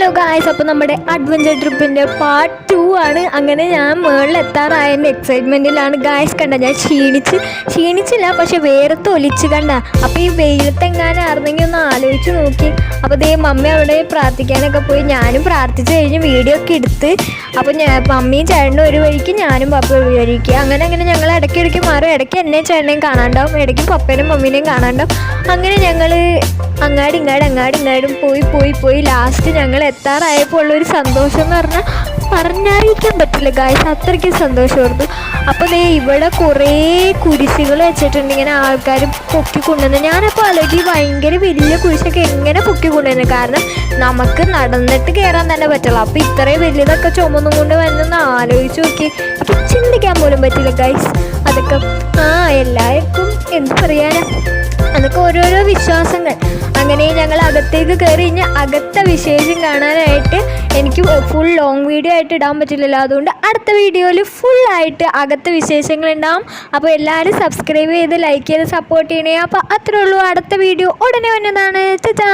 Hello guys അപ്പോൾ നമ്മുടെ adventure ട്രിപ്പിന്റെ part ആണ് അങ്ങനെ ഞാൻ മുകളിൽ എത്താറായതിന്റെ എക്സൈറ്റ്മെന്റിലാണ് ഗായസ് കണ്ട ഞാൻ ക്ഷീണിച്ച് ക്ഷീണിച്ചില്ല പക്ഷെ വേർത്ത് ഒലിച്ച് കണ്ട. അപ്പോൾ ഈ വെയിലത്തെങ്ങാനും ആയിരുന്നെങ്കിൽ ഒന്ന് ആലോചിച്ച് നോക്കി. അപ്പോൾ ദേ മമ്മി അവിടെ പ്രാർത്ഥിക്കാനൊക്കെ പോയി. ഞാനും പ്രാർത്ഥിച്ചു കഴിഞ്ഞ് വീഡിയോ ഒക്കെ എടുത്ത്. അപ്പോൾ ഞാൻ മമ്മിയും ചേട്ടനും ഒരു വഴിക്ക് ഞാനും പപ്പ ഒരു വഴിക്ക്. അങ്ങനെ അങ്ങനെ ഞങ്ങൾ ഇടയ്ക്കിടയ്ക്ക് മാറും. ഇടയ്ക്ക് എന്നെ ചേട്ടനെയും കാണാണ്ടാവും. ഇടയ്ക്ക് പപ്പേനും മമ്മീനെയും കാണാണ്ടാവും. അങ്ങനെ ഞങ്ങൾ അങ്ങാടി ഇങ്ങാടും അങ്ങാടി ഇങ്ങാടും പോയി പോയി പോയി. ലാസ്റ്റ് ഞങ്ങൾ എത്താറായപ്പോൾ ഉള്ളൊരു സന്തോഷം എന്ന് പറഞ്ഞാൽ പറഞ്ഞറിയിക്കാൻ പറ്റില്ല ഗായ്സ് അത്രയ്ക്ക് സന്തോഷമായിരുന്നു. അപ്പോൾ ദേ ഇവിടെ കുറേ കുരിശുകൾ വെച്ചിട്ടുണ്ട്. ഇങ്ങനെ ആൾക്കാർ പൊക്കി കൊണ്ടുവന്ന് ഞാനപ്പോൾ അല്ലെങ്കിൽ ഭയങ്കര വലിയ കുരിശൊക്കെ എങ്ങനെ പൊക്കി കൊണ്ടുവരുന്നത് കാരണം നമുക്ക് നടന്നിട്ട് കയറാൻ തന്നെ പറ്റുള്ളൂ. അപ്പോൾ ഇത്രയും വലിയതൊക്കെ ചുമന്നും കൊണ്ട് വന്നെന്ന് ആലോചിച്ച് നോക്കി. അപ്പോൾ ചിന്തിക്കാൻ പോലും പറ്റില്ല ഗൈസ് അതൊക്കെ ആ എല്ലാവർക്കും എന്ത് പറയാനാ? അതൊക്കെ ഓരോരോ വിശ്വാസങ്ങൾ. അങ്ങനെ ഞങ്ങൾ അകത്തേക്ക് കയറി കഴിഞ്ഞാൽ അകത്തെ വിശേഷം കാണാനായിട്ട് എനിക്ക് ഫുൾ ലോങ് വീഡിയോ ആയിട്ട് ഇടാൻ പറ്റില്ലല്ലോ. അതുകൊണ്ട് അടുത്ത വീഡിയോയിൽ ഫുള്ളായിട്ട് അകത്തെ വിശേഷങ്ങൾ ഉണ്ടാവും. അപ്പോൾ എല്ലാവരും സബ്സ്ക്രൈബ് ചെയ്ത് ലൈക്ക് ചെയ്ത് സപ്പോർട്ട് ചെയ്യണേ. അപ്പോൾ അത്രേ ഉള്ളൂ. അടുത്ത വീഡിയോ ഉടനെ വന്നതാണ്. ചാ